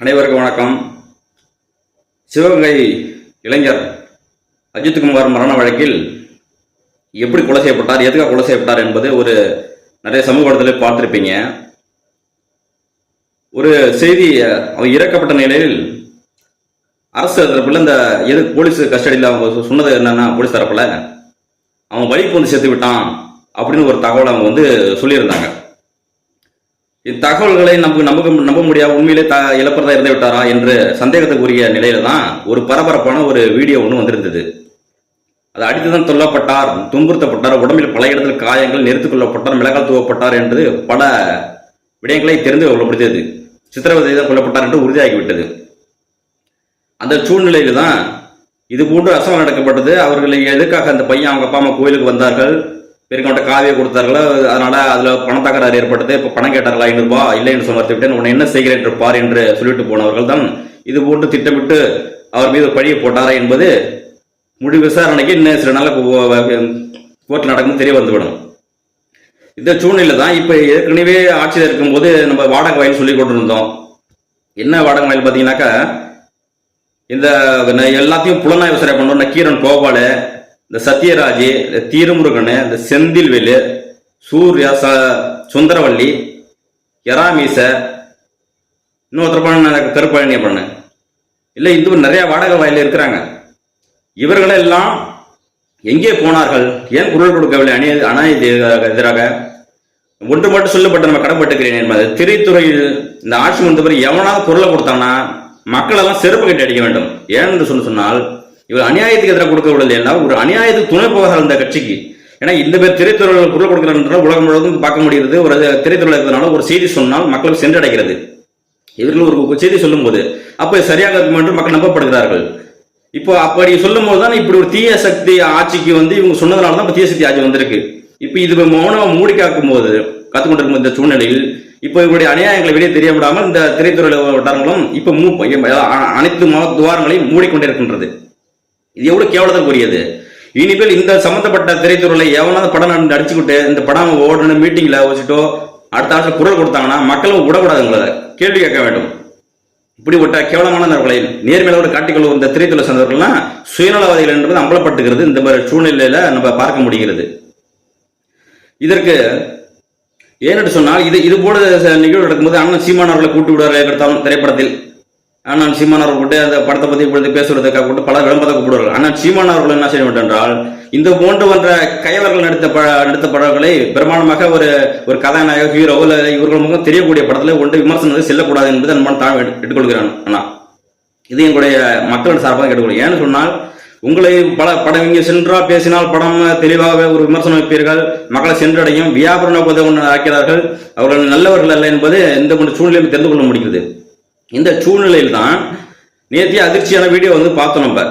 அனைவருக்கும் வணக்கம். சிவகங்கை இளைஞர் அஜித்குமார் மரண வழக்கில் எப்படி கொலை செய்யப்பட்டார் எதுக்காக கொலை செய்யப்பட்டார் என்பது ஒரு நிறைய சமூக இடத்துல பார்த்துருப்பீங்க. ஒரு செய்தி அவர் இறக்கப்பட்ட நிலையில் அரசு தரப்பில் இந்த எது போலீஸ் கஸ்டடியில் அவங்க சொன்னது என்னன்னா போலீஸ் தரப்பில் அவன் வலிப்பு வந்து சேர்த்து விட்டான் அப்படின்னு ஒரு தகவல் அவங்க வந்து சொல்லியிருந்தாங்க. இத்தகவல்களை நமக்கு நம்ப நம்ப முடியாது உண்மையிலே த இழப்பதா இறந்து விட்டாரா என்று சந்தேகத்துக்குரிய நிலையில தான் ஒரு பரபரப்பான ஒரு வீடியோ ஒன்று வந்திருந்தது. அது அடித்துதான் தொல்லப்பட்டார் துன்புறுத்தப்பட்டார் உடம்பில் பல இடத்தில் காயங்கள் நெருத்துக் கொள்ளப்பட்டார் மிளகால் தூவப்பட்டார் என்று பல விடயங்களை தெரிந்து கொள்ளப்படுகிறது சித்திரவதை தான் கொல்லப்பட்டார் என்று உறுதியாகிவிட்டது. அந்த சூழ்நிலையில தான் இது போன்று அசம்பவம் நடக்கப்பட்டது. அவர்கள் எதுக்காக அந்த பையன் அவங்க அப்பா அம்மா கோயிலுக்கு வந்தார்கள்? பெருக்கவட்ட காவியை கொடுத்தார்களோ அதனால அதுல பணத்தகராறு ஏற்பட்டது. இப்ப பணம் கேட்டார்களா ஐநூறுபா? இல்லை என்று மறுத்து விட்டேன். உன்னை என்ன செய்கிறேன் என்று பார் என்று சொல்லிட்டு போனவர்கள் தான் இது போன்று திட்டமிட்டு அவர் மீது பழியை போட்டாரா என்பது முழு விசாரணைக்கு இன்னும் சில நாள் கோர்ட்டில் நடக்கும் தெரிய வந்துவிடும். இந்த சூழ்நிலை தான் இப்ப ஏற்கனவே ஆட்சியில் இருக்கும்போது நம்ம வாடகை வயல் சொல்லி கொண்டிருந்தோம். என்ன வாடகை வயல் பார்த்தீங்கன்னாக்கா இந்த எல்லாத்தையும் புலனாய்வு விசாரணை பண்ணோம். கீரன் கோபாலு இந்த சத்யராஜ் இந்த தீரமுருகன் இந்த செந்தில்வேலு சூர்யா ச சுந்தரவள்ளி எராமீச இன்னொருத்தர் பண்ண கருப்பழனிய பண்ண. இல்லை இந்த நிறைய வாடகை வாயில் இருக்கிறாங்க. இவர்களெல்லாம் எங்கே போனார்கள்? ஏன் குரல் கொடுக்கவில்லை? அணி அநாயதி எதிராக ஒன்று மட்டும் சொல்லப்பட்ட நம்ம கடன்பட்டுக்கிறேன் என்பது திரைத்துறையில் இந்த ஆட்சி வந்தவர் எவனாவது குரலை கொடுத்தாங்கன்னா மக்களெல்லாம் செருப்பு கட்டி அடிக்க வேண்டும். ஏன் என்று சொல்லி சொன்னால் இவர் அநியாயத்துக்கு எதிராக கொடுக்க விடலை ஒரு அநியாயத்துக்கு துணை போகாத இந்த கட்சிக்கு. ஏன்னா இந்த பேர் திரைத்துறையில் குரல் கொடுக்கிறார் உலகம் முழுவதும் பார்க்க முடிகிறது. ஒரு திரைத்துறையில் இருக்கிறதுனால ஒரு செய்தி சொன்னால் மக்களுக்கு சென்றடைகிறது. இவர்கள் ஒரு செய்தி சொல்லும்போது அப்போ சரியாக இருக்கும் என்று மக்கள் நம்பப்படுகிறார்கள். இப்போ அப்படி சொல்லும் போது தான் இப்படி ஒரு தீய சக்தி ஆட்சிக்கு வந்து இவங்க சொன்னதுனால தான் இப்போ தீய சக்தி ஆட்சி வந்திருக்கு. இப்போ இது மௌனம் மூடி காக்கும் போது கற்றுக்கொண்டிருக்கும் இந்த சூழ்நிலையில் இப்போ இவருடைய அநியாயங்களை வெளியே தெரிய விடாமல் இந்த திரைத்துறையில் வட்டாரங்களும் இப்போ மூ அனைத்து மத துவாரங்களையும் மூடிக்கொண்டிருக்கின்றது இது எவ்வளவு கேவலத்துக்குரியது இனிமேல் இந்த சம்பந்தப்பட்ட திரைத்துறையில எவனாவது படம் நடி- நடிச்சுக்கிட்டு இந்த படம் ஓடணும் மீட்டிங்ல வச்சுட்டோ அடுத்த ஆட்சியில் குரல் கொடுத்தாங்கன்னா மக்களும் விடக்கூடாதுங்கள கேள்வி கேட்க வேண்டும். இப்படிப்பட்ட கேவலமான நபர்களை நேர்மையோடு காட்டிக்கொள்ளும் இந்த திரைத்துறை சேர்ந்தவர்கள்லாம் சுயநலவாதிகள் என்பது அம்பலப்பட்டுகிறது. இந்த மாதிரி சூழ்நிலையில நம்ம பார்க்க முடிகிறது. இதற்கு ஏன்னு சொன்னால் இது இது போல நிகழ்வு நடக்கும்போது அண்ணன் சீமானவர்களை கூட்டி விடுவார்கள் எடுத்தாலும் திரைப்படத்தில். அண்ணன் சீமான் அவர்கள் கூட்டு அந்த படத்தை பத்தி இப்பொழுது பேசுவதற்காக கூட்டு பல விளம்பரத்தை கூப்பிடுவார்கள். அண்ணன் சீமான் அவர்கள் என்ன செய்ய வேண்டும் என்றால் இந்த போன்று போன்ற கையவர்கள் நடித்த ப நடித்த படங்களை பிரமாணமாக ஒரு ஒரு கதாநாயக ஹீரோ இல்ல இவர்கள் முகம் தெரியக்கூடிய படத்துல ஒன்று விமர்சனத்தை செல்லக்கூடாது என்பது நான் தாழ் எடுத்துக்கொள்கிறேன் அண்ணா. இது எங்களுடைய மக்களோட சார்பாக கேட்டுக்கொள்கிறேன் ஏன்னு சொன்னால் உங்களை பல படம் இங்கே சென்றா பேசினால் படம் தெளிவாக ஒரு விமர்சனம் வைப்பீர்கள். மக்களை சென்றடையும். வியாபார நோக்கத்தை ஒன்று ஆக்கிறார்கள். அவர்கள் நல்லவர்கள் அல்ல என்பது இந்த போன்ற சூழ்நிலையில் தெரிந்து கொள்ள முடிகிறது. இந்த சூழ்நிலையில் தான் நேற்றைய அதிர்ச்சியான வீடியோ வந்து பார்த்தோம் நம்ம.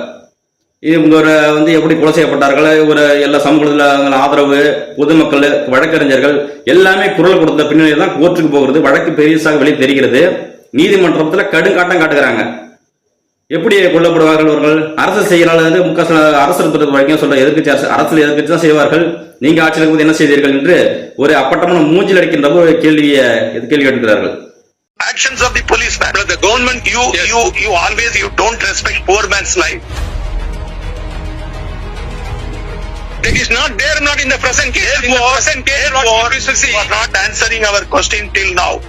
இது இவங்க ஒரு வந்து எப்படி கொலை செய்யப்பட்டார்கள் ஒரு எல்லா சமூகத்தில் ஆதரவு பொதுமக்கள் வழக்கறிஞர்கள் எல்லாமே குரல் கொடுத்த பின்னணியில் தான் கோர்ட்டுக்கு போகிறது வழக்கு பெரியசாக வெளியே தெரிகிறது. நீதிமன்றத்தில் கடுங்காட்டம் காட்டுகிறாங்க. எப்படி கொல்லப்படுவார்கள் அவர்கள் அரசு செயலாளர் வந்து முக அரசு வரைக்கும் சொல்ற எதிர்கட்சி அரசு அரசியல் எதிர்கட்சி தான் செய்வார்கள். நீங்க ஆட்சியில் இருக்கும்போது என்ன செய்தீர்கள் என்று ஒரு அப்பட்டமான மூஞ்சில் அடிக்கின்ற ஒரு கேள்வியை கேள்வி கேட்டுக்கிறார்கள் actions of the policeman. But the government, you, you, you always, you don't respect poor man's life. It is not there, not in the present case. in the present case, we will see. was not answering our question till now.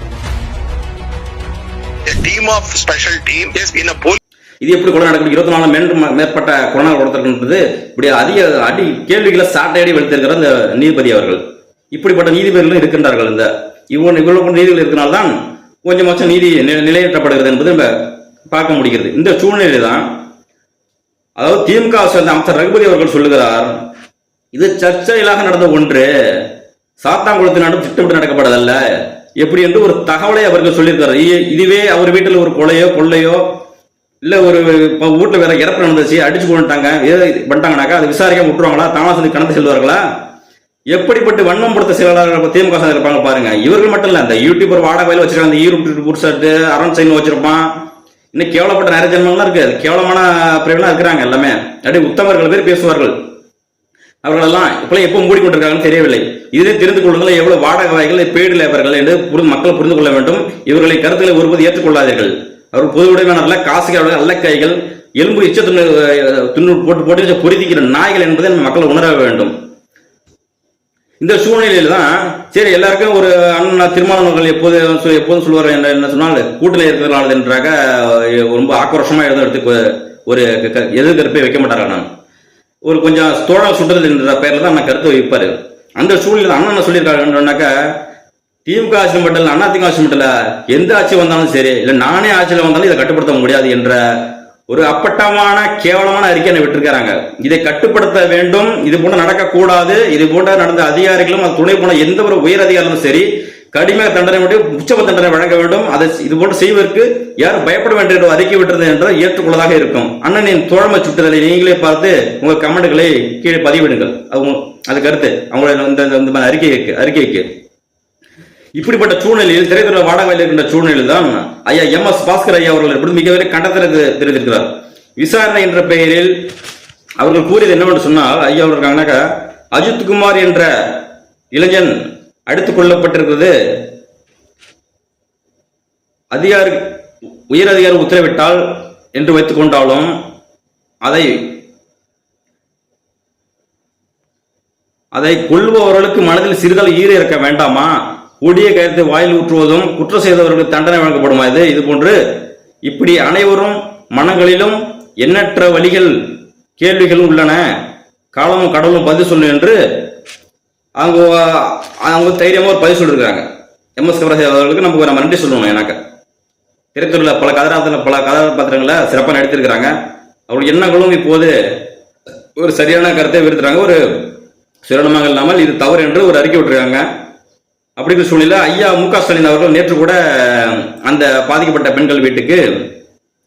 A team of special team is in a police. இது எப்படி கொலை நடக்கும் இருபத்தி நாலு மேன்று மேற்பட்ட கொலை கொடுத்திருக்கின்றது இப்படி அதிக அடி கேள்விகளை சாட்டையடி வெளுத்திருக்கிற இந்த நீதிபதி அவர்கள் இப்படிப்பட்ட நீதிபதிகளும் இருக்கின்றார்கள் இந்த இவ்வளவு இவ்வளவு நீதிகள் இருக்கிறனால்தான் கொஞ்சமாச்சும் நீதி நி- நிலையேற்றப்படுகிறது என்பது நம்ம பார்க்க முடிகிறது. இந்த சூழ்நிலை தான் அதாவது திமுக சேர்ந்த அமைச்சர் ரகுபதி அவர்கள் சொல்லுகிறார் இது சர்ச்சையிலாக நடந்த ஒன்று சாத்தாங்குளத்தினாலும் திட்டமிட்டு நடக்கப்பட்டதல்ல. எப்படி என்று ஒரு தகவலை அவர்கள் சொல்லியிருக்கிறார். இ- இதுவே அவர் வீட்டில் ஒரு கொலையோ கொள்ளையோ இல்ல ஒரு வீட்டில் வேற இறப்பு நடந்துச்சு அடிச்சு கொண்டுட்டாங்க ஏதோ பண்ணிட்டாங்கனாக்கா அதை விசாரிக்க விட்டுருவாங்களா? தானா சொல்லி கடந்து செல்வார்களா? எப்படிப்பட்ட வன்மம் கொடுத்த செயலாளர்கள் திமுக இருப்பாங்க பாருங்க. இவர்கள் மட்டும் இல்ல இந்த யூடியூபர் வாடகை வச்சிருக்காங்க இந்த ஈரோட்டு புருஷட்டு அரண் சைன் வச்சிருப்பான். இன்னும் கேவலப்பட்ட நிறைய ஜென்மங்கள்லாம் இருக்கு. அது கேவலமான பிரிவுலாம் இருக்கிறாங்க எல்லாமே. அப்படியே உத்தமர்கள் பேர் பேசுவார்கள். அவர்களெல்லாம் இப்பெல்லாம் எப்போ மூடிக்கொண்டிருக்காங்கன்னு தெரியவில்லை. இதே தெரிந்து கொள்ளுங்கள் எவ்வளவு வாடகை வகைகள் பெய்டு லேபர்கள் என்று புரிந்து மக்கள் புரிந்து கொள்ள வேண்டும். இவர்களை கருத்துக்களை ஒருபோது ஏற்றுக்கொள்ளாதீர்கள். அவர் பொது உடைமையாளர்ல காசுகள் அல்ல கைகள் எலும்பு இச்ச துண்ணு துண்ணு போட்டு போட்டு வச்சு பொருதிக்கிற நாய்கள் என்பதை மக்கள் உணர வேண்டும். இந்த சூழ்நிலையில தான் சரி எல்லாருக்கும் ஒரு அண்ணன் திருமணங்கள் எப்போது எப்போதும் சொல்லுவார் என்ன என்ன சொன்னால் கூட்டில் இருக்கிறனால என்றாக ரொம்ப ஆக்ரோஷமாக எழுத எடுத்து ஒரு க- எதிர்கருப்பை வைக்க மாட்டாங்க நான் ஒரு கொஞ்சம் தோழல் சுட்டுறது என்ற பெயரில் தான் நான் கருத்து வைப்பார். அந்த சூழ்நிலை அண்ணன் என்ன சொல்லியிருக்காருன்னாக்கா திமுக ஆட்சி மட்டும் இல்லை அண்ணா திமுக ஆட்சி மட்டும் இல்லை எந்த ஆட்சி வந்தாலும் சரி இல்லை நானே ஆட்சியில் வந்தாலும் இதை கட்டுப்படுத்த முடியாது என்ற ஒரு அப்பட்டமான கேவலமான அறிக்கையை விட்டுருக்காங்க இதை கட்டுப்படுத்த வேண்டும் இது போன்ற நடக்கக்கூடாது இது போன்ற நடந்த அதிகாரிகளும் அது துணை போன எந்த ஒரு உயர் அதிகாரிகளும் சரி கடுமையாக தண்டனை வேண்டும் உச்சப தண்டனை வழங்க வேண்டும் அதை இது போன்று செய்வதற்கு யாரும் பயப்பட வேண்டும் அறிக்கை விட்டது என்றால் ஏற்றுக்கொள்ளதாக இருக்கும். அண்ணனின் தோழமை சுற்றுதலை நீங்களே பார்த்து உங்கள் கமெண்ட்களை கீழே பதிவிடுங்கள். அவங்க அது கருத்து. அவங்களோட இந்த இந்த மாதிரி அறிக்கைக்கு அறிக்கைக்கு இப்படிப்பட்ட சூழ்நிலையில் திரைத்துறை வாடகையில் இருக்கின்ற சூழ்நிலையில் தான் ஐயா எம் எஸ் பாஸ்கர் ஐயா அவர்கள் எப்படி மிகவரை கண்டத்திற்கு தெரிவித்திருக்கிறார் விசாரணை என்ற பெயரில் அவர்கள் கூறியது என்னவென்று சொன்னால் ஐயா அவர்கள் இருக்காங்கன்னாக்கா அஜித் குமார் என்ற இளைஞன் அடித்துக் கொள்ளப்பட்டிருக்கிறது அதிகாரி உயர் அதிகாரி உத்தரவிட்டால் என்று வைத்துக் கொண்டாலும் அதை அதை கொள்பவர்களுக்கு மனதில் சிறிதளவு ஈர இருக்க வேண்டாமா? கொடிய கருத்தை வாயில் ஊற்றுவதும் குற்றம் செய்தவர்களுக்கு தண்டனை வழங்கப்படுமா இது? இது போன்று இப்படி அனைவரும் மனங்களிலும் எண்ணற்ற வழிகள் கேள்விகளும் உள்ளன. காலமும் கடவுளும் பதில் சொல்லு என்று அவங்க அவங்க தைரியமாக ஒரு பதில் சொல்லியிருக்காங்க எம். எஸ். கவரசே அவர்களுக்கு நம்ம நம்ம நன்றி சொல்லணும் எனக்கு. திரைத்துறையில் பல கதாபாத்திரத்தில் பல கதாபாத்திரங்களை சிறப்பாக நடித்திருக்கிறாங்க. அவருடைய எண்ணங்களும் இப்போது ஒரு சரியான கருத்தை விருத்துறாங்க ஒரு சுரணமாக இல்லாமல் இது தவறு என்று ஒரு அறிக்கை விட்டுருக்காங்க. அப்படிங்கிற சூழ்நிலை ஐயா மு க ஸ்டாலின் அவர்கள் நேற்று கூட அந்த பாதிக்கப்பட்ட பெண்கள் வீட்டுக்கு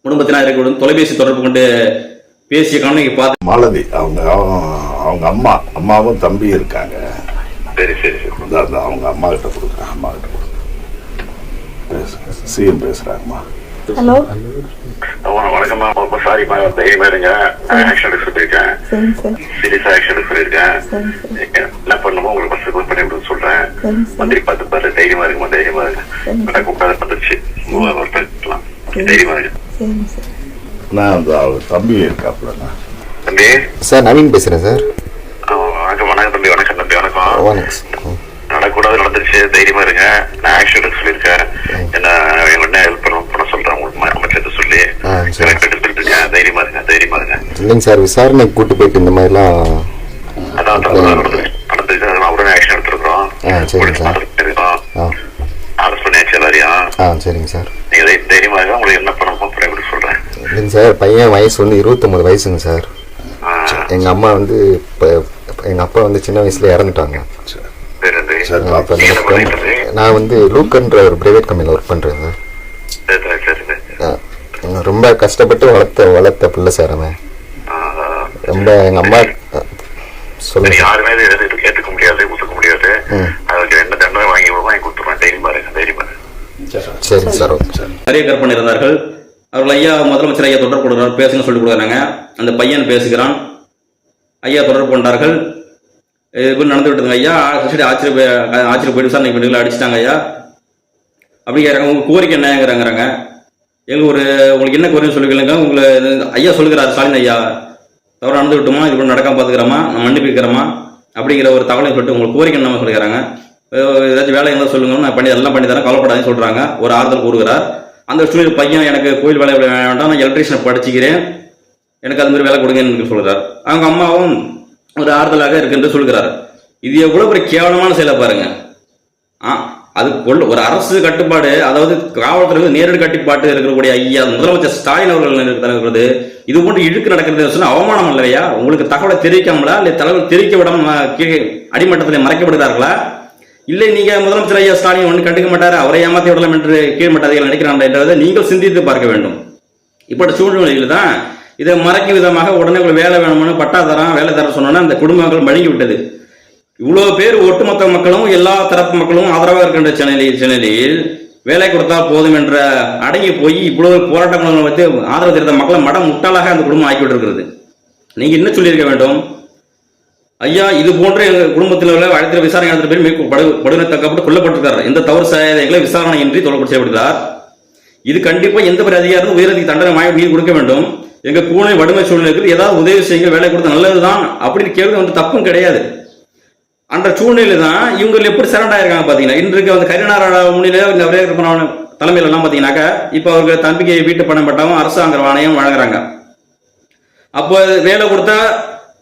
குடும்பத்தினர் இருக்கக்கூடிய தொலைபேசி தொடர்பு கொண்டு பேசிய காணொலி பார்த்து மாலதி அவங்க அவங்க- அம்மா அம்மாவும் தம்பி இருக்காங்க. சரி சரி அவங்க அம்மா கிட்ட கொடுக்குறேன் அம்மா கிட்ட கொடுக்குறேன் சிஎம் பேசுறாங்கம்மா. ஹலோ. வண- வணக்கம்மா ரொம்ப சாரிம்மா தைரியமா இருங்க ஆக்ஷன் எடுக்க சொல்லியிருக்கேன். சீரியஸா ஆக்ஷன் எடுக்க சொல்லியிருக்கேன். என்ன பண்ணுமோ உங்களுக்கு ஃபர்ஸ்ட் பண்ணி மந்திரி பார்த்து பாரு தைரியமா இருக்குமா தைரியமா இருக்கு கூப்பிடாத வரலாம் தைரியமா இருக்கு நான் அந்த அவங்க தம்பி இருக்காப்புலண்ணா தம்பி? சார் நவீன் பேசுகிறேன் சார். ஆ, வணக்கம் வணக்கம் தம்பி வணக்கம் தம்பி வணக்கம். வணக்கம் நடக்கூடாது நடந்துருச்சு. தைரியமா இருங்க. நான் எடுக்க சொல்லியிருக்கேன். என்ன என்ன ஹெல்ப் பண்ண பண்ண சொல்றேன் உங்களுக்கு அமைச்சர்கிட்ட சொல்லி. தைரியமா இருங்க தைரியமா இருங்க. இல்லைங்க சார் விசாரணைக்கு கூட்டு போயிட்டு இந்த மாதிரிலாம் அதான் தப்பு நடந்துருச்சு நடந்துருச்சு அதை நான் உடனே ஆக்ஷன் எடுத்துருக்கோம் ஆ, சரிங்க சார். ஆ. அரெஸ்ட் பண்ணியாச்சு எல்லாரையும். ஆ சரிங்க சார். நீங்க தை- தைரியமா இருங்க உங்களுக்கு என்ன பண்ணணுமோ பண்ணி கொடுக்க சொல்றேன். இல்லைங்க சார் பையன் வயசு வந்து இருபத்தொம்பது வயசுங்க சார். எங்கள் அம்மா வந்து இப்போ எங்கள் அப்பா வந்து சின்ன வயசில் இறந்துட்டாங்க? நான் வந்து லூக்கன்ற ஒரு ப்ரைவேட் கம்பெனியில் ஒர்க் பண்ணுறேன் சார். ரொம்ப கஷ்டப்பட்டு வளர்த்த வளர்த்த பிள்ளை சார் அவன். ரொம்ப எங்கள் அம்மா சொல்லுங்க நீங்க சார் யாருமே இதை எது ஏத்துக்க முடியாது ஒத்துக்க முடியாது ம். அதுக்கு என்ன தண்டனை வாங்கி வாங்கி கொடுத்துருவேன் தைரியமா இருங்க தைரியமா இருங்க சரிங்க சார். ஓகே நிறைய கற்பனை இருந்தார்கள். அவர்கள் ஐயா முதலமைச்சர் ஐயா தொடர்பு கொடுக்குறார் பேசுங்க சொல்லி கொடுக்குறாங்க. அந்த பையன் பேசுகிறான். ஐயா தொடர்பு கொண்டார்கள். இது போய் நடந்து விட்டதுங்க ஐயா. சரி ஆச்சரிய போய் ஆச்சரிய போயிட்டு விசாரணை பண்ணி அடிச்சிட்டாங்க ஐயா. அப்படி கேட்குறாங்க உங்க கோரிக்கை என்னங்கிறாங்கிறாங்க. எங்க ஒரு உங்களுக்கு என்ன கோரிக்கை சொல்லிக்கலுங்க உங்களை ஐயா சொல்லுகிறார் ஸ்டாலின் ஐயா. தவறு நடந்து விட்டுமா இது நடக்காம பார்த்துக்கிறோமா நான் மன்னிப்பு கேட்குறோமா? அப்படிங்கிற ஒரு தகவலை சொல்லிட்டு உங்களுக்கு கோரிக்கை என்ன சொல்லிக்கிறாங்க. ஏதாச்சும் வேலை இருந்தால் சொல்லுங்க நான் பண்ணி எல்லாம் பண்ணி தரேன் கவலைப்படாதுன்னு சொல்கிறாங்க ஒரு ஆறுதல் கூறுகிறார். அந்த ஸ்டூடெண்ட் பையன் எனக்கு கோயில் வேலை வேண்டாம். நான் எலக்ட்ரீஷியன் படிச்சுக்கிறேன். எனக்கு அது மாதிரி வேலை கொடுங்கன்னு சொல்கிறார் அவங்க அம்மாவும் ஒரு ஆறுதலாக இருக்குன்னு சொல்கிறார். இது எவ்வளோ ஒரு கேவலமான செயலை பாருங்க. ஆ அது கொள்ள ஒரு அரசு கட்டுப்பாடு அதாவது காவல்துறை நேரடி கட்டுப்பாட்டு இருக்கக்கூடிய ஐயா முதலமைச்சர் ஸ்டாலின் அவர்கள் இருக்கிறது இது போன்று இழுக்கு நடக்கிறது சொன்னால் அவமானம் இல்லையா உங்களுக்கு தகவலை தெரிவிக்காமலா இல்லை தலைவர் தெரிவிக்க விடாம கீழே அடிமட்டத்தில் மறைக்கப்படுகிறார்களா? இல்லை நீங்க முதலமைச்சர் ஐயா ஸ்டாலின் ஒன்று கண்டுக்க மாட்டார் அவரை ஏமாத்தி விடலாம் என்று கீழ்மட்ட அதிகாரிகள் நினைக்கிறாங்க என்றதை நீங்கள் சிந்தித்து பார்க்க வேண்டும். இப்படி சூழ்நிலையில் தான் இதை மறைக்கும் விதமாக உடனே உங்களுக்கு வேலை வேணும்னு பட்டாதாரம் வேலை தர சொன்னோன்னா அந்த குடும்பங்கள் மழுங்கி விட்டது. இவ்வளோ பேர் ஒட்டுமொத்த மக்களும் எல்லா தரப்பு மக்களும் ஆதரவாக இருக்கின்ற சென்னையில் சென்னையில் வேலை கொடுத்தா போதும் என்ற அடங்கி போய் இவ்வளவு போராட்டங்களை வைத்து ஆதரவு தெரிந்த மக்களை மடம் முட்டாளாக அந்த குடும்பம் ஆக்கிவிட்டு இருக்கிறது நீங்கள் என்ன சொல்லியிருக்க வேண்டும்? ஐயா இது போன்ற எங்கள் குடும்பத்தில் உள்ள அழைத்த விசாரணை நடந்த பேர் படு படுகொலை தக்கப்பட்டு கொல்லப்பட்டிருக்கார் எந்த தவறு செய்யாத விசாரணை இன்றி தொடர்பு செய்யப்படுகிறார் இது கண்டிப்பாக எந்த ஒரு அதிகாரம் உயரதிக்கு தண்டனை வாங்கி நீர் கொடுக்க வேண்டும். எங்க கூனை வடுமை சூழ்நிலைக்கு ஏதாவது உதவி செய்யுங்க வேலை கொடுத்தா நல்லதுதான் அப்படின்னு கேள்வி வந்து தப்பும் கிடையாது. அந்த சூழ்நிலை தான் இவங்க எப்படி சரண்டா இருக்காங்க பார்த்தீங்கன்னா இன்றைக்கு வந்து கரிநாராயண முன்னிலையில இந்த ஒரே தலைமையிலலாம் பார்த்தீங்கன்னாக்கா இப்போ இப்ப அவருக்கு தம்பிக்கு வீட்டு பணம் பட்டாவும் அரசாங்க ஆணையம் வழங்குறாங்க. அப்போ வேலை கொடுத்தா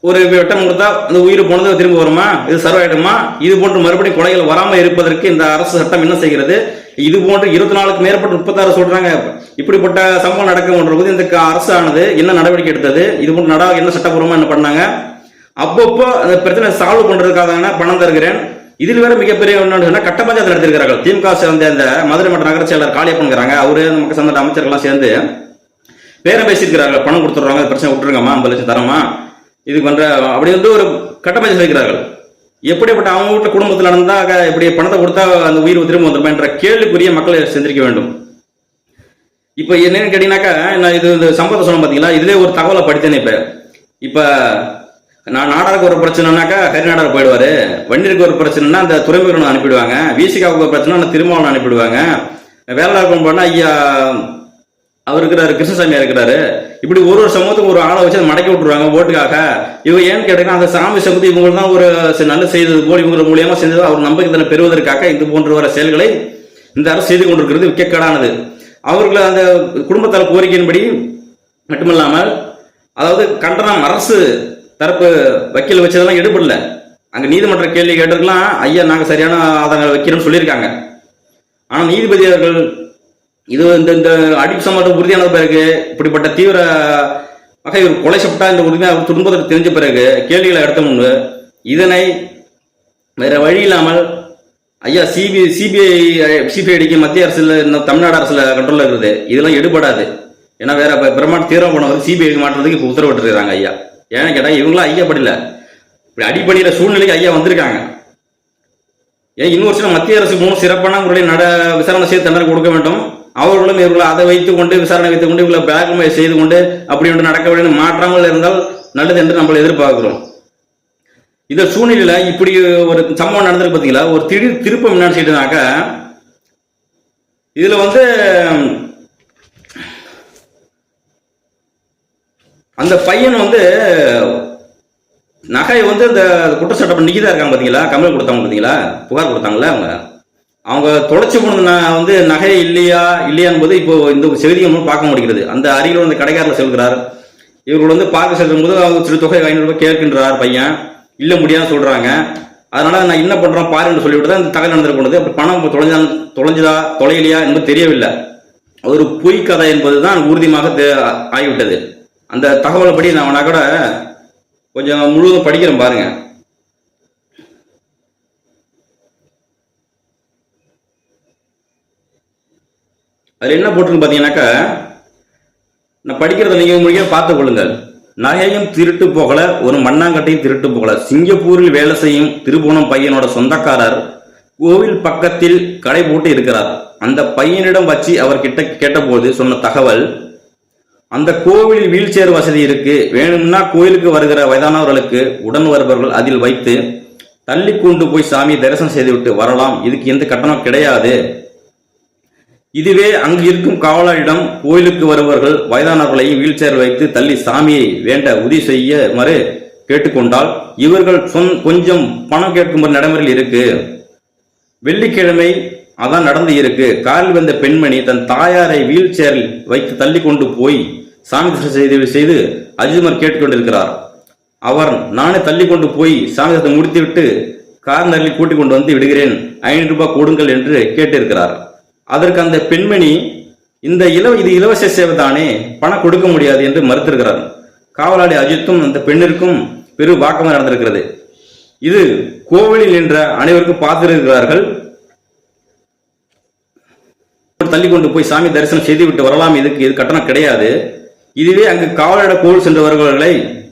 ஒரு வெட்டம் கொடுத்தா அந்த உயிர் போனது திரும்ப வருமா? இது சர்வாயிடுமா இது போன்று மறுபடியும் கொலைகள் வராமல் இருப்பதற்கு இந்த அரசு சட்டம் என்ன செய்கிறது? இது போன்று இருபத்தி நாலுக்கு மேற்பட்ட முப்பத்தாறு சொல்றாங்க. இப்படிப்பட்ட சம்பவம் நடக்கும் போது இந்த அரசானது என்ன நடவடிக்கை எடுத்தது? இது போன்ற நட என்ன சட்டப்பூர்வமா என்ன பண்ணாங்க? அப்பப்போ அந்த பிரச்சனை சால்வ் பண்றதுக்காக பணம் தருகிறேன். இதில் வேற மிகப்பெரிய ஒன்று கட்ட பஞ்சாயத்து நடத்திருக்கிறார்கள் திமுக சேர்ந்த இந்த மதுரை மற்ற நகர செயலர் காளியப்பன்கிறாங்க அவரு நமக்கு சம்பந்த அமைச்சர்கள்லாம் சேர்ந்து பேரம் பேசியிருக்கிறார்கள் பணம் கொடுத்துட்றாங்க. பிரச்சனை விட்டுருங்கம்மா. ஐம்பது லட்சம் தரமா இது பண்ற அப்படி வந்து ஒரு கட்டமைச்சு வைக்கிறார்கள் எப்படிப்பட்ட அவங்க வீட்டுல குடும்பத்தில் நடந்தால் இப்படி பணத்தை கொடுத்தா அந்த உயிர் திரும்ப வந்துருமா என்ற கேள்விக்குரிய மக்களை சிந்திக்க வேண்டும். இப்போ என்னன்னு கேட்டீங்கன்னாக்கா நான் இது இந்த சம்பவத்தை சொன்ன பார்த்தீங்களா இதுலேயே ஒரு தகவலை படித்தேனே இப்போ. இப்போ நான் நாடாருக்கு ஒரு பிரச்சனைனாக்கா கரிநாடர் போயிடுவார். வண்டிருக்கு ஒரு பிரச்சனைனா அந்த துறைமுகம் அனுப்பிடுவாங்க. விசிகாவுக்கு ஒரு பிரச்சனை திருமாவளவன் அனுப்பிடுவாங்க. வேலைக்கு போனால் ஐயா அவர் இருக்கிறாரு கிருஷ்ணசாமியா இருக்கிறாரு. இப்படி ஒரு ஒரு சமூகத்துக்கு ஒரு ஆளை வச்சு அதை மடக்கி விட்டுருவாங்க ஓட்டுக்காக. இவங்க ஏன்னு கேட்டீங்கன்னா அந்த சாமி சமூகத்தை இவங்க தான் ஒரு நல்ல செய்தது போல் இவங்க மூலியமா செஞ்சது அவர் நம்பிக்கை தன்னை பெறுவதற்காக இது போன்ற வர செயல்களை இந்த அரசு செய்து கொண்டிருக்கிறது. விக்கக்கேடானது. அவர்களை அந்த குடும்பத்தால் கோரிக்கையின்படி மட்டுமல்லாமல் அதாவது கண்டனம் அரசு தரப்பு வக்கீல் வச்சதெல்லாம் எடுபடல. அங்கே நீதிமன்ற கேள்வி கேட்டிருக்கலாம் ஐயா நாங்கள் சரியான ஆதாரங்கள் வைக்கிறோம்னு சொல்லியிருக்காங்க. ஆனால் நீதிபதி அவர்கள் இது இந்த இந்த அடிப்பு சம்பந்தம் உறுதியான பிறகு இப்படிப்பட்ட தீவிர வகை இவர் கொலை சப்பட்டா இந்த உரிமையாக அவர் தெரிஞ்ச பிறகு கேள்விகளை எடுத்த முன்பு இதனை வேற வழி இல்லாமல் ஐயா சிபி சிபிஐ சிபிஐடிக்கு மத்திய அரசுல இன்னும் தமிழ்நாடு அரசுல கண்ட்ரோலில் இருக்குது. இதெல்லாம் எடுபடாது. ஏன்னா வேற பிரமாண்ட பிரமாண தீர்வு போனவர் சிபிஐக்கு மாற்றுறதுக்கு இப்போ உத்தரவிட்டுருக்காங்க ஐயா. ஏன்னு கேட்டால் இவங்களாம் ஐயா படல இப்படி அடிப்படையில் சூழ்நிலைக்கு ஐயா வந்திருக்காங்க. ஏன் இன்னொரு சில மத்திய அரசு மூணு சிறப்பான முறையில் நட விசாரணை செய்து தண்டனை கொடுக்க வேண்டும். அவர்களும் இவர்களை அதை வைத்துக் கொண்டு விசாரணை வைத்துக் கொண்டு இவங்களை பிளாக்மெயில் செய்து கொண்டு அப்படி ஒன்று நடக்க வேண்டும் மாற்றாமல் இருந்தால் நல்லது என்று நம்ம எதிர்பார்க்கிறோம். இந்த சூழ்நிலையில இப்படி ஒரு சம்பவம் நடந்திருக்கு பார்த்தீங்களா? ஒரு திடீர் திருப்பம் என்ன செய்யுதுனாக்க இதுல வந்து அந்த பையன் வந்து நகை வந்து இந்த குற்றச்சாட்டு நிகிதா இருக்காங்க பாத்தீங்களா கமல் கொடுத்தாங்க பாத்தீங்களா புகார் கொடுத்தாங்களா அவங்க. அவங்க தொலைச்சி போனது வந்து நகை இல்லையா இல்லையா என்பது இப்போ இந்த செய்தியை மூலம் பார்க்க முடிகிறது. அந்த அருகில் வந்து கடைக்காரில் செல்கிறார். இவர்கள் வந்து பார்க்க செல்லும் போது அவங்க சிறு தொகை ஐநூறுபா கேட்கின்றார் பையன். இல்ல முடியாதுன்னு சொல்றாங்க. அதனால நான் என்ன பண்றோம் பாருன்னு சொல்லிவிட்டு தான் இந்த தகவல் நடந்து போனது. அப்படி பணம் தொலைஞ்சா தொலைஞ்சதா தொலையிலையா என்பது தெரியவில்லை. ஒரு பொய் கதை என்பது தான் தெ- ஆகிவிட்டது. அந்த தகவலை படி நான் கூட கொஞ்சம் முழுவதும் படிக்கிறேன் பாருங்க. அதில் என்ன போட்டிருக்கு பார்த்தீங்கன்னாக்கா நான் படிக்கிறத நீங்கள் மொழியாக பார்த்து கொள்ளுங்கள். நகையும் திருட்டு போகல ஒரு மண்ணாங்கட்டையும் திருட்டு போகல. சிங்கப்பூரில் வேலை செய்யும் திருபுவனம் பையனோட சொந்தக்காரர் கோவில் பக்கத்தில் கடை போட்டு இருக்கிறார். அந்த பையனிடம் வச்சு அவர்கிட்ட கேட்டபோது சொன்ன தகவல் அந்த கோவிலில் வீல் சேர் வசதி இருக்கு வேணும்னா கோயிலுக்கு வருகிற வயதானவர்களுக்கு உடன் வருபவர்கள் அதில் வைத்து தள்ளி கொண்டு போய் சாமி தரிசனம் செய்துவிட்டு வரலாம். இதுக்கு எந்த கட்டணம் கிடையாது. இதுவே அங்கு இருக்கும் காவலரிடம் கோயிலுக்கு வருபவர்கள் வயதானவர்களை வீல் சேர் வைத்து தள்ளி சாமியை வேண்ட உதவி செய்யுமாறு கேட்டுக்கொண்டால் இவர்கள் சொன் கொஞ்சம் பணம் கேட்கும் ஒரு நடைமுறையில் இருக்கு. வெள்ளிக்கிழமை அதான் நடந்து இருக்கு. காரில் வந்த பெண்மணி தன் தாயாரை வீல் சேரில் வைத்து தள்ளி கொண்டு போய் சாமி செய்து செய்து அஜிமர் கேட்டுக்கொண்டிருக்கிறார். அவர் நானே தள்ளி கொண்டு போய் சாமி தரிசனம் முடித்துவிட்டு கார் நரில் கூட்டிக் கொண்டு வந்து விடுகிறேன். ஐநூறு ரூபாய் கொடுங்கள் என்று கேட்டிருக்கிறார். அதற்கு அந்த பெண்மணி இந்த இலவ இது இலவச சேவை தானே பணம் கொடுக்க முடியாது என்று மறுத்திருக்கிறார். காவலாளி அஜித்தும் அந்த பெண்ணிற்கும் பெரு வாக்கமாக நடந்திருக்கிறது. இது கோவிலில் நின்ற அனைவருக்கும் பார்த்திருக்கிறார்கள். தள்ளி கொண்டு போய் சாமி தரிசனம் செய்து விட்டு வரலாம். இதுக்கு இது கட்டணம் கிடையாது. இதுவே அங்கு காவலிட கோவில் சென்றவர்களை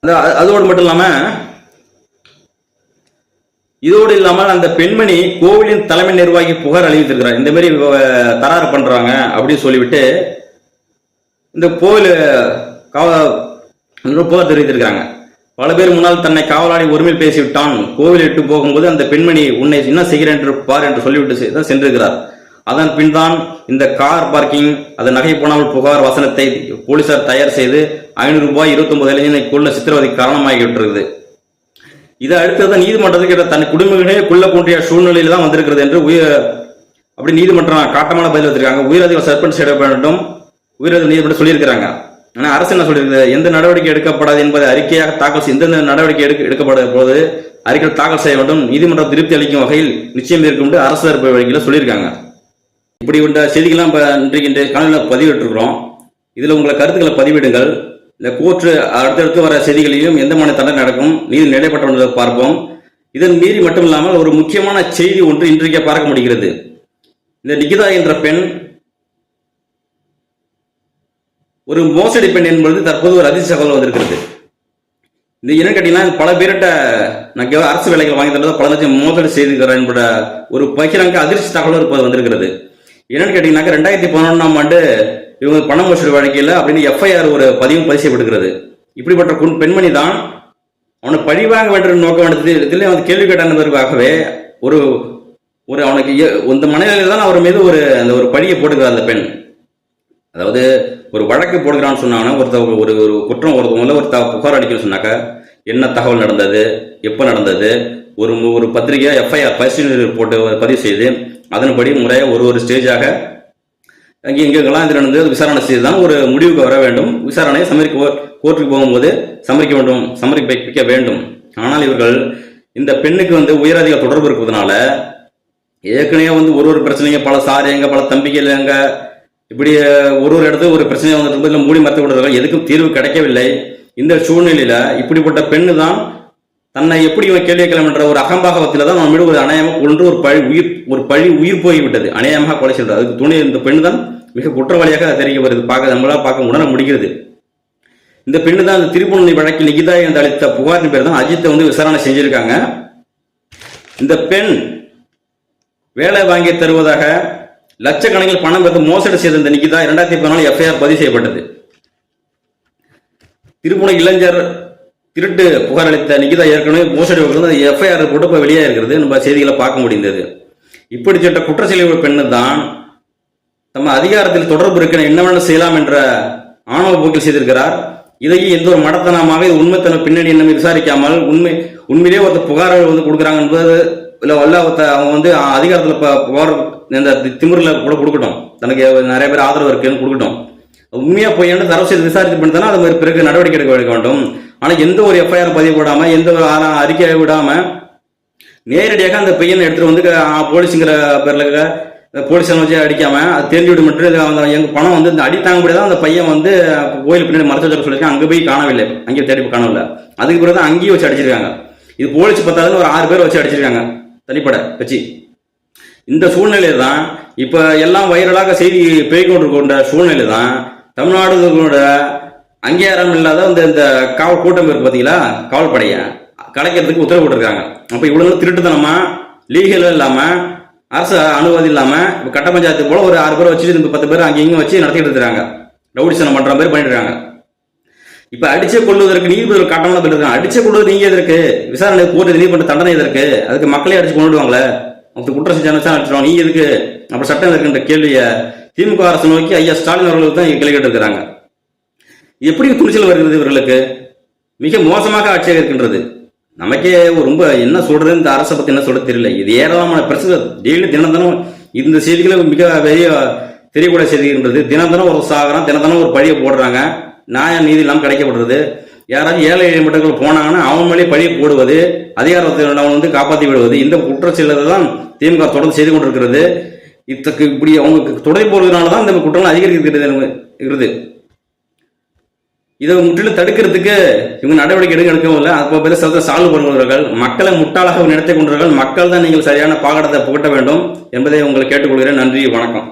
அந்த- அது- அதோடு மட்டும் இல்லாம இதோடு இல்லாமல் அந்த பெண்மணி கோவிலின் தலைமை நிர்வாகி புகார் அளித்திருக்கிறார். இந்த மாதிரி தராறு பண்றாங்க அப்படின்னு சொல்லிவிட்டு இந்த கோவில் காவ புகார் தெரிவித்திருக்கிறாங்க. பல பேர் முன்னால் தன்னை காவலாளி ஒருமையில் பேசிவிட்டான். கோவில் இட்டு போகும்போது அந்த பெண்மணி உன்னை என்ன செய்கிறேன் என்று பார் என்று சொல்லிவிட்டு தான் சென்றிருக்கிறார். அதன் பின் தான் இந்த கார் பார்க்கிங் அது நகை போனாமல் புகார் வசனத்தை போலீசார் தயார் செய்து ஐநூறு ரூபாய் இருபத்தி ஒன்பது இளைஞனை கொள்ள சித்திரவதை காரணமாகிவிட்டிருக்குது இதை அடுத்தது நீதிமன்றத்துக்கு தன் குடும்பங்களே கொல்ல கூடிய சூழ்நிலையில தான் வந்திருக்கிறது என்று உயர் அப்படி நீதிமன்றம் காட்டமான பதில் வச்சிருக்காங்க உயிரதிகள் சஸ்பெண்ட் செய்ய வேண்டும். உயரதிகார நீதிமன்றம் சொல்லியிருக்கிறாங்க. ஆனால் அரசு என்ன சொல்லியிருக்கிறது எந்த நடவடிக்கை எடுக்கப்படாது என்பதை அறிக்கையாக தாக்கல் எந்தெந்த நடவடிக்கை எடுக்க எடுக்கப்பட போது அறிக்கை தாக்கல் செய்ய வேண்டும். நீதிமன்றம் திருப்தி அளிக்கும் வகையில் நிச்சயம் இருக்கும் அரசு தரப்பு வழிகளில் சொல்லியிருக்காங்க. இப்படி உள்ள செய்திகள்லாம் இப்போ இன்றைக்கு இன்றைய காலையில் பதிவிட்டிருக்கிறோம். இதில் உங்களை கருத்துக்களை பதிவிடுங்கள். இந்த கோர்ட்டு அடுத்தடுத்து வர செய்திகளையும் எந்த மாதிரி தண்டனை நடக்கும் நீதி நிலைப்பட்ட பார்ப்போம். இதன் மீறி மட்டும் இல்லாமல் ஒரு முக்கியமான செய்தி ஒன்று இன்றைக்கே பார்க்க முடிகிறது. இந்த நிகிதா என்ற பெண் ஒரு மோசடி பெண் என்பது தற்போது ஒரு அதிர்ச்சி தகவல் வந்திருக்கிறது. இது என்னன்னு கேட்டீங்கன்னா பல பேர்கிட்ட நான் அரசு வேலைகள் வாங்கி தந்தது பல லட்சம் மோசடி செய்திருக்கிறேன் என்பட ஒரு பகிரங்க அதிர்ச்சி தகவல் இப்போது வந்திருக்கிறது. என்னன்னு கேட்டீங்கன்னாக்க ரெண்டாயிரத்தி பதினொன்றாம் ஆண்டு இவங்க பண மோசடி வழக்கில் அப்படின்னு எஃப்ஐஆர் ஒரு பதிவு பதிவு செய்யப்படுகிறது இப்படிப்பட்ட குண் பெண்மணி தான் அவனை பழிவாங்க வேண்டும் நோக்க வேண்டியது அவன் வந்து கேள்வி கேட்டானதற்காகவே ஒரு ஒரு அவனுக்கு இந்த மனநிலையில் தான் அவர் மீது ஒரு அந்த ஒரு பழியை போட்டுக்கிறார் அந்த பெண். அதாவது ஒரு வழக்கு போடுகிறான்னு சொன்னாங்கன்னா ஒருத்த ஒரு ஒரு குற்றம் ஒருத்தவங்கள ஒரு த- புகார் அடிக்கணும்னு சொன்னாக்க என்ன தகவல் நடந்தது எப்போ நடந்தது ஒரு ஒரு பத்திரிகை எஃப்ஐஆர் பரிசீலனை போட்டு பதிவு செய்து அதன்படி முறையாக ஒரு ஒரு ஸ்டேஜாக அங்கே இங்கெல்லாம் இது நடந்து விசாரணை செய்து தான் ஒரு முடிவுக்கு வர வேண்டும். விசாரணையை சமரிக்க கோர்ட்டுக்கு போகும்போது சமரிக்க வேண்டும் சமரிப்பிக்க வேண்டும். ஆனால் இவர்கள் இந்த பெண்ணுக்கு வந்து உயரதிக தொடர்பு இருப்பதனால ஏற்கனவே வந்து ஒரு ஒரு பிரச்சனைங்க பல சாரியங்க பல தம்பிக்கைங்க இப்படி ஒரு ஒரு இடத்துல ஒரு பிரச்சனை வந்துட்டு இருக்கும்போது மூடி மறைத்து விடுறதுல எதுக்கும் தீர்வு கிடைக்கவில்லை. இந்த சூழ்நிலையில இப்படிப்பட்ட பெண்ணு தான் தன்னை எப்படி இவன் கேள்வி கேட்கலாம் என்ற ஒரு அகம்பாகவத்தில் தான் நம்ம மீது ஒரு அநியாயமாக கொன்று ஒரு பழி உயிர் ஒரு பழி உயிர் போய்விட்டது. அநியாயமாக கொலை செய்தது அதுக்கு துணை இந்த பெண் தான் மிக குற்றவாளியாக தெரிய வருது. பார்க்க நம்மளால் பார்க்க உணர முடிகிறது. இந்த பெண்ணு தான் அந்த திருப்பூர்ணி வழக்கில் நிகிதா என்று அளித்த புகாரின் பேர் தான் அஜித்தை வந்து விசாரணை செஞ்சிருக்காங்க. இந்த பெண் வேலை வாங்கி தருவதாக லட்சக்கணக்கில் பணம் பெற்று மோசடி செய்த இந்த நிகிதா இரண்டாயிரத்தி பதினாலு எஃப்ஐஆர் பதிவு செய்யப்பட்டது. திருப்புணை இளைஞர் திருட்டு புகார் அளித்த நிகிதா ஏற்கனவே மோசடி வழக்கு எஃப்ஐஆர் போட்டு இப்போ வெளியே இருக்கிறது நம்ம செய்திகளை பார்க்க முடிந்தது. இப்படிப்பட்ட குற்ற செயலுள்ள பெண்ணு தான் நம்ம அதிகாரத்தில் தொடர்பு இருக்க என்ன செய்யலாம் என்ற ஆணவ போக்கில் செய்திருக்கிறார். இதையும் எந்த ஒரு மடத்தனமாக இது உண்மைத்தன பின்னணி என்ன விசாரிக்காமல் உண்மை உண்மையிலேயே ஒருத்தர் புகார்கள் வந்து கொடுக்குறாங்க என்பது இல்லை வல்ல அவங்க வந்து அதிகாரத்தில் இப்போ புகார் இந்த திமிரில் கூட கொடுக்கட்டும். தனக்கு நிறைய பேர் ஆதரவு இருக்குன்னு கொடுக்கட்டும். உண்மையா பொய்யான தரவு செய்து விசாரித்து பண்ணி அது மாதிரி பிறகு நடவடிக்கை எடுக்க எடுக்க வேண்டும். ஆனா எந்த ஒரு எஃப்ஐஆர் பதிவு விடாம எந்த ஒரு அறிக்கையை விடாம நேரடியாக அந்த பையனை எடுத்துட்டு வந்து போலீஸுங்கிற பேர்ல க- போலீஸ் வச்சு அடிக்காம அது தெரிஞ்சு விட மட்டும் அந்த எங்க பணம் வந்து இந்த அடி தாங்க முடியாத அந்த பையன் வந்து கோயில் பின்னாடி மறைச்சு வச்சு சொல்லியிருக்காங்க அங்கே போய் காணவில்லை. அங்கே தேடி போய் காணவில்லை. அதுக்கு பிறகு தான் அங்கேயும் வச்சு அடிச்சிருக்காங்க. இது போலீஸ் பத்தாதுன்னு ஒரு ஆறு பேர் வச்சு அடிச்சிருக்காங்க. தனிப்பட வச்சு இந்த சூழ்நிலை தான் இப்ப எல்லாம் வைரலாக செய்தி பேய்கொண்டு கொண்ட சூழ்நிலை தான் தமிழ்நாடுகளோட அங்கீகாரம் இல்லாத இந்த இந்த காவல் கூட்டம் இருக்கு பார்த்தீங்களா காவல்படையை. கலைக்கிறதுக்கு உத்தரவு போட்டிருக்காங்க. அப்போ இவ்வளோ திருட்டுத்தனமா லீகல் இல்லாமல் அரசு அனுமதி இல்லாமல் இப்போ கட்ட பஞ்சாயத்து போல ஒரு ஆறு பேர் வச்சு பத்து பேர் அங்கே இங்கே வச்சு நடத்திட்டு இருக்கிறாங்க. ரவுடிசனம் பண்ற மாதிரி பண்ணிட்டு இருக்காங்க. இப்போ அடிச்சு கொள்வதற்கு நீதிபதிகள் கட்டணம் பண்ணிருக்காங்க அடிச்சு கொள்வது நீங்க எதற்கு? விசாரணை கூட்டு நீதி பண்ணுற தண்டனை எதற்கு? அதுக்கு மக்களே அடிச்சு கொண்டுடுவாங்களே. அவங்க குற்றம் செஞ்சாங்க நீ எதுக்கு? அப்புறம் சட்டம் எதற்குன்ற கேள்வியை திமுக அரசு நோக்கி ஐயா ஸ்டாலின் அவர்களுக்கு தான் கேள்வி கேட்டிருக்கிறாங்க. எப்படி துணிச்சல் வருகிறது இவர்களுக்கு? மிக மோசமாக ஆட்சியாக இருக்கின்றது. நமக்கே ரொம்ப என்ன சொல்றது இந்த அரசை பத்தி என்ன சொல்றது தெரியல. இது ஏராளமான பிரச்சனை. டெய்லி தினந்தனம் இந்த செய்திகளை மிக பெரிய தெரியக்கூடிய செய்திகின்றது தினந்தனம் ஒரு சாகரம் தினந்தனம் ஒரு பழியை போடுறாங்க. நியாய நீதி இல்லாமல் கிடைக்கப்படுறது. யாராச்சும் ஏழை ஏழை மக்கள் போனாங்கன்னா அவன் மேலே பழியை போடுவது அதிகாரத்தை அவன் வந்து காப்பாற்றி விடுவது இந்த குற்றச்செயலை தான் திமுக தொடர்ந்து செய்து கொண்டிருக்கிறது. இத்தக்கு இப்படி அவங்களுக்கு தொடர்பு போடுறதுனால தான் இந்த குற்றங்கள் அதிகரிக்கிறது இருக்கிறது இதை முற்றிலும் தடுக்கிறதுக்கு இவங்க நடவடிக்கை எடுக்க எடுக்கவும் இல்லை. அப்போ பேர் சில சால்வ் பண்ணுவார்கள் மக்களை முட்டாளாக நடத்தி கொண்டார்கள் மக்கள் தான் நீங்கள் சரியான பாகடத்தை புகட்ட வேண்டும் என்பதை உங்களை கேட்டுக்கொள்கிறேன். நன்றி வணக்கம்.